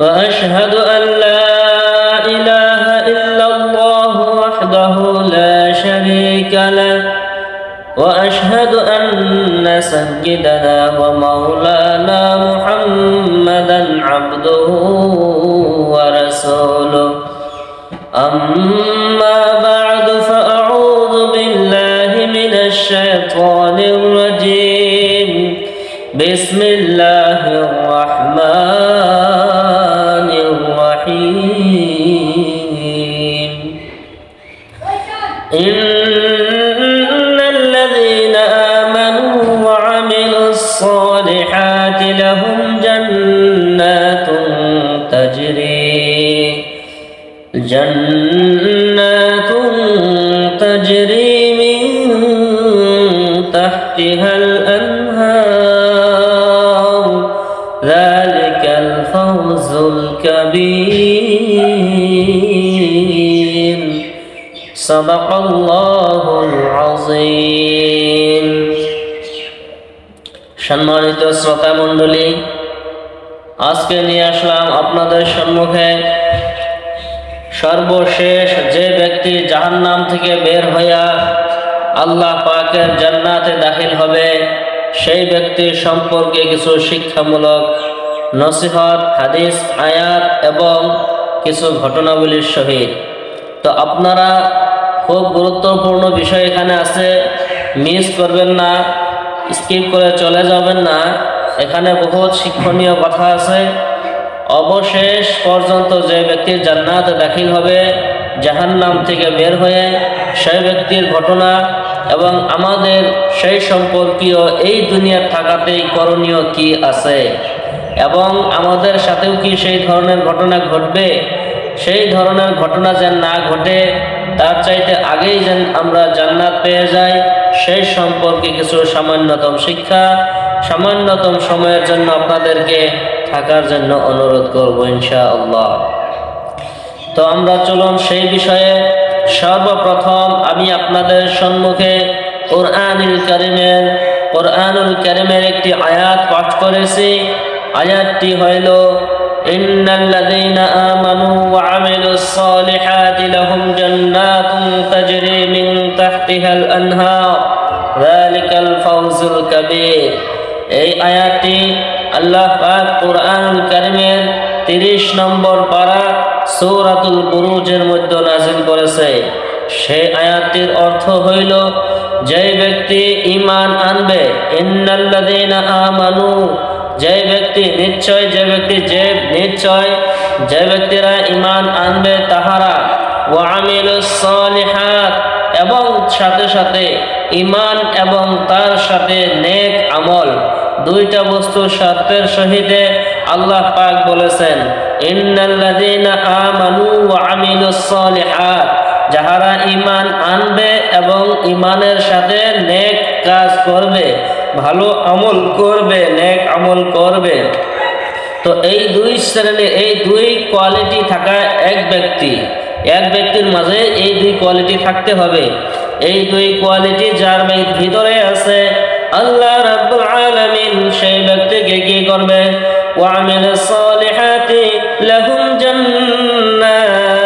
وأشهد أن لا إله إلا الله وحده لا شريك له. وأشهد أن سيدنا ومولانا محمدا عبده ورسوله. أما بعد فأعوذ بالله من الشيطان الرجيم. بسم الله الرحمن جنات تجري من تحتها الأنهار ذلك الفوز الكبير صدق الله العظيم সম্মানিত শ্রোতা মণ্ডলী আজকে নিয়ে আসলাম আপনাদের সম্মুখে সর্বশেষ যে ব্যক্তি জাহান্নাম থেকে বের হইয়া আল্লাহ পাকের জান্নাতে দাখিল হবে, সেই ব্যক্তির সম্পর্কে কিছু শিক্ষামূলক নসিহত, হাদিস, আয়াত এবং কিছু ঘটনাবলীর সহিত। তো আপনারা খুব গুরুত্বপূর্ণ বিষয় এখানে আছে, মিস করবেন না, স্কিপ করে চলে যাবেন না। এখানে বহুত শিক্ষণীয় কথা আছে। অবশেষ পর্যন্ত যে ব্যক্তির জান্নাত দাখিল হবে, জাহান্নাম থেকে বের হয়ে সেই ব্যক্তির ঘটনা এবং আমাদের সেই সম্পর্কীয় এই দুনিয়ার থাকাতেই করণীয় কি আছে? এবং আমাদের সাথেও কি সেই ধরনের ঘটনা ঘটবে? সেই ধরনের ঘটনা যেন না ঘটে, তার চাইতে আগেই যেন আমরা জান্নাত পেয়ে যাই, সেই সম্পর্কে কিছু সামান্যতম শিক্ষা, সামান্যতম সময়ের জন্য আপনাদেরকে থাকার জন্য অনুরোধ করব ইনশা আল্লাহ তো আমরা চলুন সেই বিষয়ে সর্বপ্রথম আমি আপনাদের সম্মুখে কোরআনুল করিমের কোরআনুল করিমের একটি আয়াত পাঠ করেছি। আয়াতটি হইল, ইন্নাল্লাযীনা সালিহাতি লাহুম জান্নাতুন তাজরি মিন তাহতিহাল আনহার। আল্লাহ পাক কোরআনুল কারিমের তিরিশ নম্বর পারা সৌরাতুল বুরুজের মধ্যে নাজিল করেছে। সেই আয়াতটির অর্থ হইল, যে ব্যক্তি ইমান আনবে আমানু, যে ব্যক্তি নিশ্চয়, যে ব্যক্তি যে নিশ্চয়, যে ব্যক্তিরা ইমান আনবে তাহারা ওয়ামিলুস সালিহাত, এবং সাথে সাথে ইমান এবং তার সাথে নেক আমল। দুইটা বস্তু শর্তের সহিতে আল্লাহ পাক বলেছেন যাহারা ইমান আনবে এবং ইমানের সাথে নেক কাজ করবে, ভালো আমল করবে, নেক আমল করবে। তো এই দুই শ্রেণি, এই দুই কোয়ালিটি থাকা এক ব্যক্তি। এক ব্যক্তির মাঝে এই দুই কোয়ালিটি থাকতে হবে। এই দুই কোয়ালিটি যার ভিতরে আছে আল্লাহ রাব্বুল আলামিন সেই ব্যক্তিকে কি করবে? ওয়ামিল সালিহাতি লাহুম জান্নাত।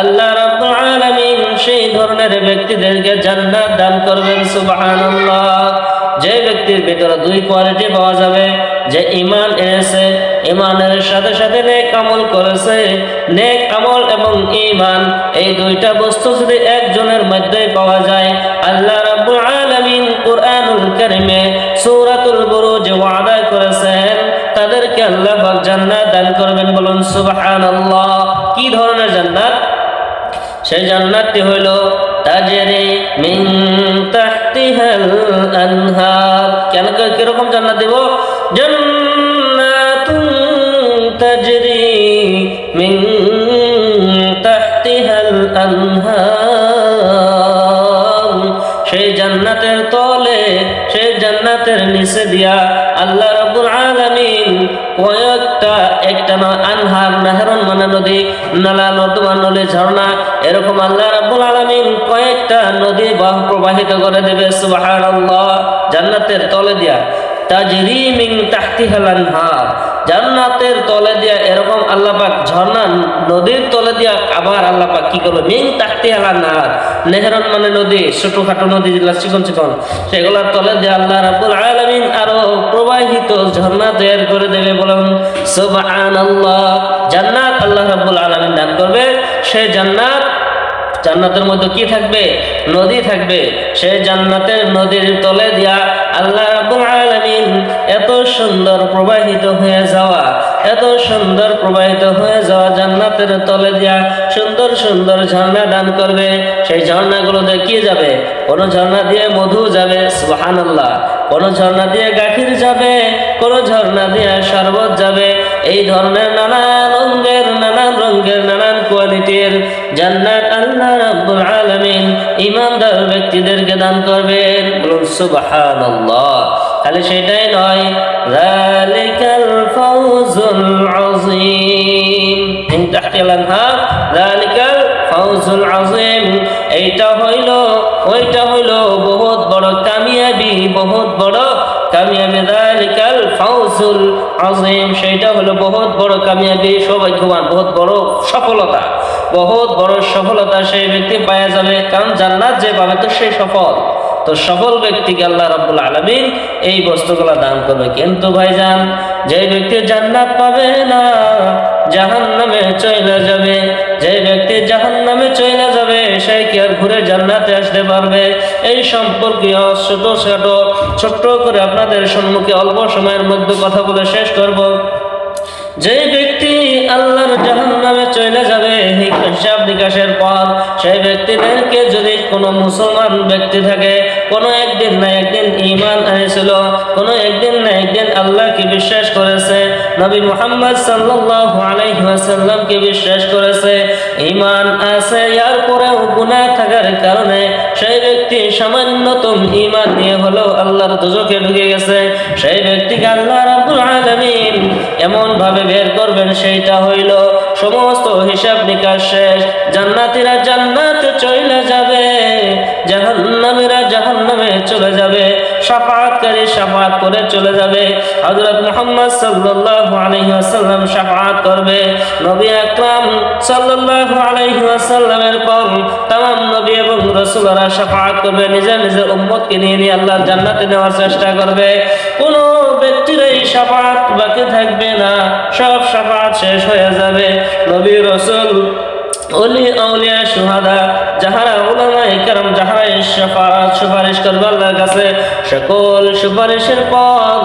আল্লাহ রাব্বুল আলামিন সেই ধরনের ব্যক্তিদেরকে জান্নাত দান করবেন, সুবহানাল্লাহ। যে ব্যক্তির ভিতরে দুই কোয়ালিটি পাওয়া যাবে, যে ইমান এনেছে ইমানের সাথে সাথে নেক আমল করেছে, নেক আমল এবং ইমান এই দুইটা বস্তু যদি একজনের মধ্যে পাওয়া যায়, আল্লাহ কোরআনুল সৌরাতুল বুরুজ ওয়াদা করেছেন। তাদেরকে আল্লাহ পাক জান্নাত দান করবেন বলুন, সুবহানাল্লাহ। কি ধরনের জান্নাত? সেই জান্নাতটি হইল, তাজরি মিন তাহতিহাল আনহার। কেন কীরকম জান্নাত দেব? জান্নাতুন জান্নাতের তলে সেই জান্নাতের নিচে দিয়া আল্লাহ রাব্বুল আলামিন কয়েকটা, একটা আনহার নাহরন মানে নদী, নালা, নর্দমা নদী ঝর্ণা, এরকম আল্লাহ রাব্বুল আলামিন কয়েকটা নদী বাহ প্রবাহিত করে দেবে, সুবহানাল্লাহ, জান্নাতের তলে দিয়া। তাজরি মিন তাহতিহাল আনহার জান্নাতের তলে দিয়া এরকম আল্লাহ পাক ঝর্ণা নদীর তলে দিয়া আবার আল্লাহ পাক কি করবে? মিন তাহতিহাল আনহার নেহরন মানে নদী, ছোটখাটো নদী, যেগুলা চিকন চিকন। সেগুলোর তলে দিয়ে আল্লাহ রাব্বুল আলামিন আরও প্রবাহিত ঝর্ণা তৈরি করে দেবে বলুন, সুবহানাল্লাহ। জান্নাত আল্লাহ রাব্বুল আলামিন দান করবে। সেই জান্নাত জান্নাতের মধ্যে কি থাকবে? নদী থাকবে। সেই জান্নাতের নদীর তলে দিয়া আল্লাহ এত সুন্দর প্রবাহিত হয়ে যাওয়া, এত সুন্দর প্রবাহিত হয়ে যাওয়া জান্নাতের তলে দিয়া সুন্দর সুন্দর ঝর্ণা দান করবে। সেই ঝর্ণাগুলো কি যাবে? কোনো ঝর্ণা দিয়ে মধু যাবে, সুবহানাল্লাহ। কোন ঝর্ণা দিয়ে গাখির যাবে, কোন ঝর্ণা দিয়ে শরবত যাবে। এই ধরনের নানান রঙের নানান রঙের, নানান কোয়ালিটির জান্নাত আল্লাহ রাব্বুল আলামিন ইমানদার ব্যক্তিদেরকে দান করবেন। বলুন, সুবহানাল্লাহ। খালি সেটাই নয়, যালিকাল ফাউজুল আযীম। মিন তাহতিল যালিকাল ফাউজুল আযীম, এইটা হইল, ওইটা হইল বহুত বড় কামিয়াবি, বহুত বড় কামিয়াবি যালিকাল ফাউজুল আযীম। সেইটা হলো বহুত বড় কামিয়াবি, সৌভাগ্যবান, বহুত বড় সফলতা। বহুত বড় সফলতা সেই ব্যক্তি পাওয়া যাবে, কারণ জান্নাত যে পাবে তো সেই সফল। তো সফল ব্যক্তিকে আল্লাহ রাব্বুল আলামিন এই বস্তুগুলো দান করবে। কিন্তু ভাইজান যে ব্যক্তি জান্নাত পাবে না, জাহান্নামে চলে যাবে। যে ব্যক্তি জাহান্নামে চলে যাবে, সে কি আর ঘুরে জান্নাতে আসতে পারবে? এই সম্পর্কে ছোট ছোট ছোট্ট করে আপনাদের সম্মুখে অল্প সময়ের মধ্যে কথা বলে শেষ করব। যে ব্যক্তি আল্লাহর জাহান নামে চলে যাবে হিসাব নিকাশের পর সেই ব্যক্তিদেরকে যদি কোনো মুসলমান ব্যক্তি থাকে, কোনো একদিন না একদিন ইমান এনেছিল কোনো একদিন না একদিন আল্লাহকে বিশ্বাস করেছে, নবী মুহাম্মদ সাল্লাল্লাহু আলাইহি ওয়াসাল্লামকে বিশ্বাস করেছে ইমান আছে, ইয়ার পরেও গুনাহ থাকার কারণে সেই ব্যক্তি সামান্যতম ইমান নিয়ে হলেও আল্লাহর দুজকে ঢুকে গেছে, সেই ব্যক্তিকে আল্লাহ রাব্বুল আলামিন এমন ভাবে বের করবেন, সেইটা হইল সমস্ত হিসাব নিকাশ শেষ জান্নাতীরা জান্নাতে চলে যাবে জাহান্নামীরা জাহান্নামে চলে যাবে শাফাআতকারী শাফাআত করে চলে যাবে হযরত মুহাম্মদ সাল্লাল্লাহু আলাইহি ওয়াসাল্লাম শাফাআত করবে নবী আকরাম সাল্লাল্লাহু আলাইহি ওয়াসাল্লামের পর तमाम নবী এবং রাসূলরা শাফাআত করবে নিজের নিজের উম্মতকে নিয়ে নিয়ে আল্লাহর জান্নাতে নেওয়ার চেষ্টা করবে কোন শাফাআত বাকি থাকবে না, সব শাফাআত শেষ হয়ে যাবে। নবী রাসূল অলি আউলিয়া সুহাদা যাহারা উলামায়ে কেরাম যাহারা শাফাআত সুপারিশ করবে আল্লাহর কাছে, সকল সুপারিশের পর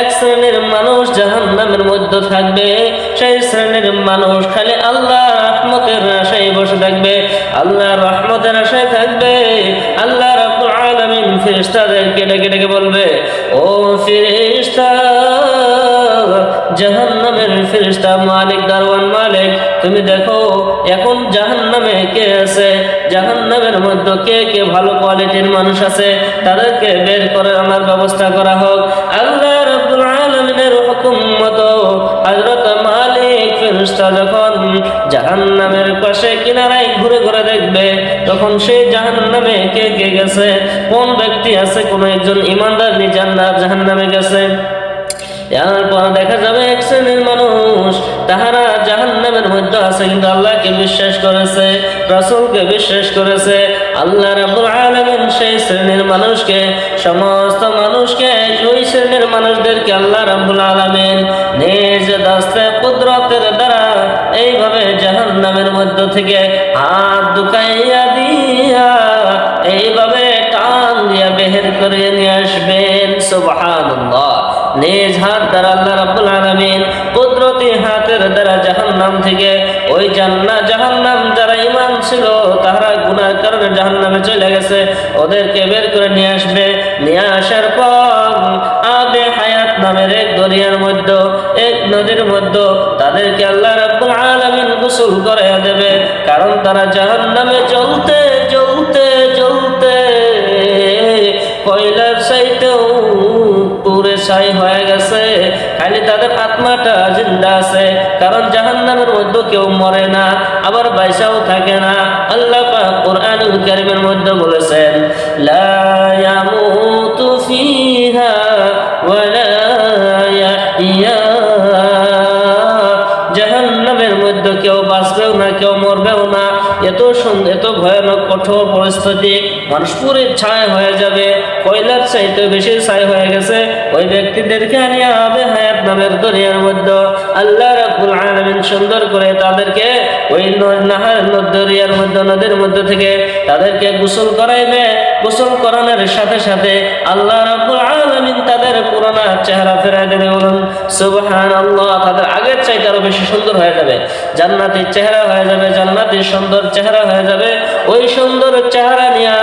এক শ্রেণির মানুষ জাহান্নামের মধ্যে থাকবে। সেই শ্রেণির মানুষ খালি আল্লাহ রহমতের আশায় বসে থাকবে। আল্লাহ রহমতের আশায় থাকবে। আল্লাহ রাব্বুল আলামিন ফেরেশতাদেরকে ডেকে ডেকে বলবে ও ফেরেশতা, জাহান্নামের ফেরেশতা, মালিক দারওয়ান মালিক, তুমি দেখো এখন জাহান্নামে কে আছে? জাহান্নামের মধ্যে কে কে ভালো কোয়ালিটির মানুষ আছে? তাদেরকে বের করে আমার ব্যবস্থা করা হোক। আল্লাহ জাহান্নামের পাশে কিনারায় ঘুরে ঘুরে দেখবে, তখন সেই জাহান্নামে কে কে গেছে, কোন ব্যক্তি আছে, কোন একজন ইমানদার নি জান্নাত জাহান্নামে গেছে। এরপর দেখা যাবে এক শ্রেণির মানুষ, তাহারা জাহান্নামের মধ্যে আছে, কিন্তু আল্লাহকে বিশ্বাস করেছে, রাসূলকে বিশ্বাস করেছে। আল্লাহ রাব্বুল আলামিন সেই শ্রেণির মানুষকে, সমস্ত মানুষকে, ওই শ্রেণির মানুষদেরকে আল্লাহ রাব্বুল আলামিন নিজ দাস্তে কুদরতের দ্বারা এইভাবে জাহান্নামের মধ্য থেকে হাত দুকাইয়া দিয়া এইভাবে টান দিয়া বের করে নিয়ে আসবেন। সুবহানাল্লাহ। নিজ হাত দ্বারা আল্লাহ রাব্বুল আলামিন কুদরতি হাতের দ্বারা জাহান্নাম থেকে ওই জান্নাত, জাহান্নাম যারা ইমান ছিল তারা গুনার কারণে জাহান্নামে চলে গেছে। ওদেরকে বের করে নিয়ে আসবে। নিয়ে আসার পর নামের এক দরিয়ার মধ্যে, এক নদীর মধ্যে তাদেরকে আল্লাহ রাব্বুল আলামিন গোসল করে দেবে। কারণ তারা জাহান্নামে জ্বলতে জ্বলতে জ্বলতে কয়লার চাইতেও পুরে ছাই হয়ে গেছে। খালি তাদের আত্মাটা জিন্দা আছে। কারণ জাহান্নামের মধ্যে কেউ মরে না, আবার বাইসাও থাকে না। আল্লাহ কোরআনুল কারীমের মধ্যে বলেছেন, লা কঠোর পরিস্থিতি মানুষ পুরে ছায় হয়ে যাবে। কয়লার চাইতে বেশি ছাই হয়ে গেছে। ওই ব্যক্তিদেরকে নিয়ে হবে হায়াত নামের দরিয়ার মধ্যে। আল্লাহ রাব্বুল আলামিন সুন্দর করে তাদেরকে ওই নাহার দরিয়ার মধ্যে, নদীর মধ্যে থেকে তাদেরকে গোসল করাইবে। গোসল করানোর সাথে সাথে আল্লাহ রাব্বুল আলামিন তাদের পুরানা চেহারা ফেরাই দেবে বলুন সুবহান আল্লাহ তাদের আগের চাইতে আরও বেশি সুন্দর হয়ে যাবে। জান্নাতের চেহারা হয়ে যাবে জান্নাতের সুন্দর চেহারা হয়ে যাবে। ওই সুন্দর চেহারা নিয়ে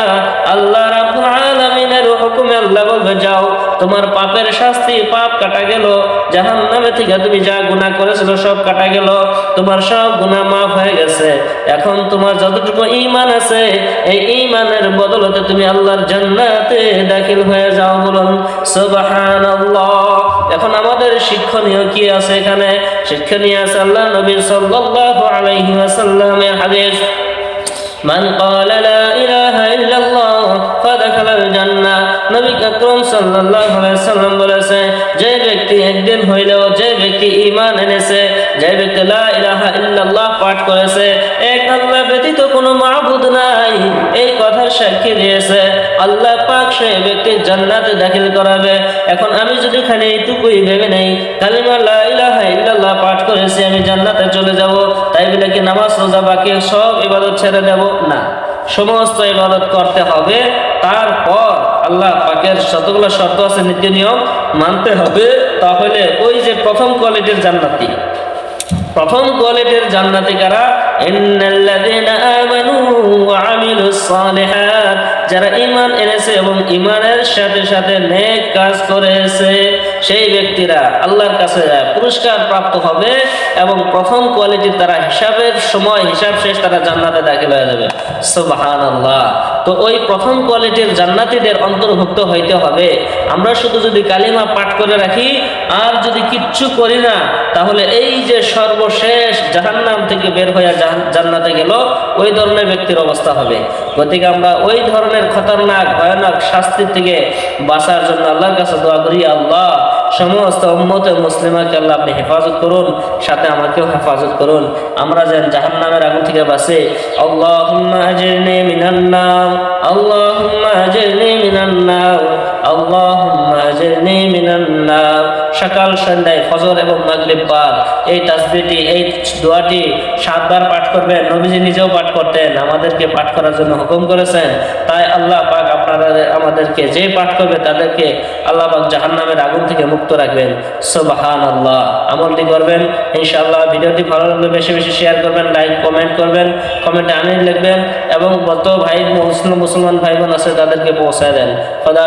আল্লাহ রাব্বুল আলামিনের হুকুমে আল্লাহ বলবে, যাও তোমার পাপের শাস্তি পাপ কাটা গেল। জাহান নামে থেকে তুমি যা গুণা করেছিল সব কাটা গেল। তোমার সব গুণা মাফ হয়ে গেছে। এখন তোমার যতটুকু ইমান আছে, এই ইমানের বদলতে তুমি আল্লাহর জান্নাতে দাখিল হয়ে যাও বলুন সুবাহান এখন আমাদের শিক্ষণীয় কি আছে এখানে? শিক্ষণীয় আছে আল্লাহ নবী সাল্লাল্লাহু আলাইহি ওয়াসাল্লামের হাদিস, মান ক্বালা লা ইলাহা সাল্লাল্লাহু আলাইহি সাল্লাম বলেছে, যে ব্যক্তি একদিন হইলেও যে ব্যক্তি ঈমান এনেছে, যে ব্যক্তি লা ইলাহা ইল্লাল্লাহ পাঠ করেছে, এক আল্লাহ ব্যতীত কোনো মাবুদ নাই। এই কথার সাক্ষী দিয়েছে, আল্লাহ পাক সে ব্যক্তি জান্নাতে দাখিল করাবে। এখন আমি যদি খালি এইটুকুই ভেবে নেই, কালিমা লা ইলাহা ইল্লাল্লাহ পাঠ করেছি, আমি জান্নাতে চলে যাব, তাই বলে কি নামাজ, রোজা বাকি, সব ইবাদত ছেড়ে দেব? না। সমস্ত ইবাদত করতে হবে, তারপর আল্লাহ পাকের যতগুলো শর্ত আছে নীতি নিয়ম মানতে হবে, তাহলে ওই যে প্রথম কোয়ালিটির জান্নাতি। প্রথম কোয়ালিটির জান্নাতি কারা? যারা ইমান এনেছে এবং ইমানের সাথে সাথে নেক কাজ করেছে। সেই ব্যক্তিরা আল্লাহর কাছে পুরস্কার প্রাপ্ত হবে এবং প্রথম কোয়ালিটির তারা হিসাবের সময়, হিসাব শেষ তারা জান্নাতে দাখিল হয়ে যাবে। সুবহানাল্লাহ। তো ওই প্রথম কোয়ালিটির জান্নাতীদের অন্তর্ভুক্ত হইতে হবে। আমরা শুধু যদি কালিমা পাঠ করে রাখি, আর যদি কিচ্ছু করি না, তাহলে এই যে সর্বশেষ জাহান্নাম থেকে বের হয়ে জান্নাতে গেল, ওই ধরনের ব্যক্তির অবস্থা হবে। গতিকে আমরা ওই ধরনের খতরনাক, ভয়ানক শাস্তি থেকে বাঁচার জন্য আল্লাহর কাছে দোয়া করি, আল্লাহ সমস্ত উন্মতের মুসলিমাকে আল্লাহ আপনি হেফাজত করুন, সাথে আমাকেও হেফাজত করুন। আমরা যেন জাহান নামের আগুন থেকে বাঁচে। আল্লাহ আজিরনি সকাল, সন্ধ্যায় ফজর এবং মাগরিব এই তাসবিহটি, এই দোয়াটি সাতবার পাঠ করবেন, নবীজি নিজেও পাঠ করতেন, আমাদেরকে পাঠ করার জন্য হুকুম করেছেন। তাই আল্লাহ পাক আপনারা আমাদেরকে যে পাঠ করবে তাদেরকে আল্লাহ পাক জাহান্নামের আগুন থেকে মুক্ত রাখবেন। সুবহান আল্লাহ আমলটি করবেন, ইনশাআল্লাহ ভিডিওটি ভালো লাগলে বেশি বেশি শেয়ার করবেন, লাইক, কমেন্ট করবেন, কমেন্টে আমিন লিখবেন এবং কত ভাই, মুসলিম, মুসলমান ভাই বোন আছে তাদেরকে পৌঁছায় দেন। খোদা